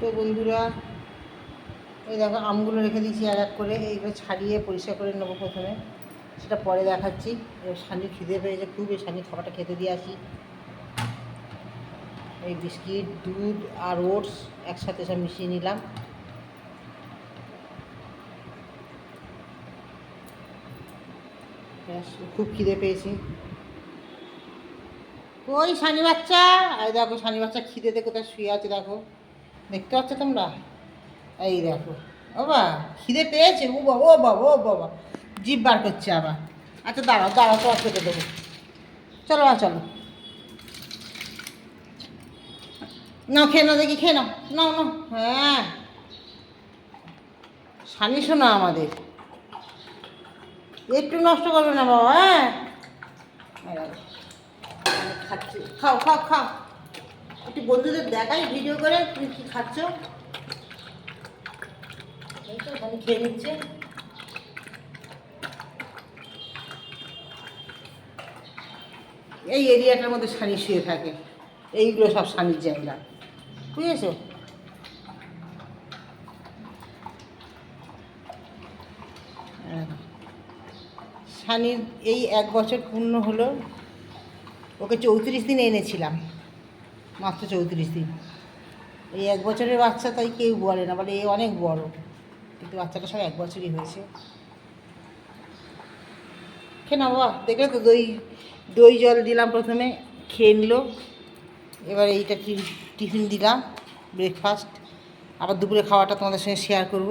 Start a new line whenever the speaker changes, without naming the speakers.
তো বন্ধুরা, এই দেখো আমগুলো রেখে দিয়েছি এক এক করে, এইগুলো ছাড়িয়ে পরিষ্কার করে নেব প্রথমে। সেটা পরে দেখাচ্ছি। সানি খিদে পেয়েছে খুব, এই সানি খাবারটা খেতে দিয়ে আসি। এই বিস্কিট, দুধ আর ওটস একসাথে সব মিশিয়ে নিলাম। খুব খিদে পেয়েছি। ওই শানি বাচ্চা! এই দেখো শানি বাচ্চা খিদেতে কোথায় শুয়ে আছে দেখো। দেখতে পাচ্ছ তোমরা? এই দেখো। বাবা খিদে পেয়েছে? ও বাবা ও বাবা ও বাবা। জিভ বার করছে আবার। আচ্ছা দাঁড়াও দাঁড়াও তো খেতে দেবো। চলো না চলো। নাও খেয়ে নাও দেখি খেয়ে নাও। নাও নাও। হ্যাঁ। সানি শোনা আমাদের। একটু নষ্ট করবে না বাবা হ্যাঁ আমি খাচ্ছি। খাও খাও খাও। একটু বন্ধুদের দেখাই ভিডিও করে? তুমি কি খাচ্ছ? এই খেয়ে নিচ্ছে। এই এরিয়াটার মধ্যে শানি শুয়ে থাকে। এইগুলো সব শানির জায়গা। বুঝেছ? শানির এই এক বছর পূর্ণ হলো। ওকে চৌত্রিশ দিন এনেছিলাম। মাত্র চৌত্রিশ দিন। এই এক বছরের বাচ্চা তাই কেউ বলে না, বলে এ অনেক বড়। কিন্তু বাচ্চাটা সব এক বছরই হয়েছে। খেয়ে না বাবা, দেখলে তো দই দই জল দিলাম প্রথমে, খেয়ে নিল। এবার এইটা টিফিন দিলাম ব্রেকফাস্ট আবার দুপুরে খাওয়াটা তোমাদের সঙ্গে শেয়ার করব।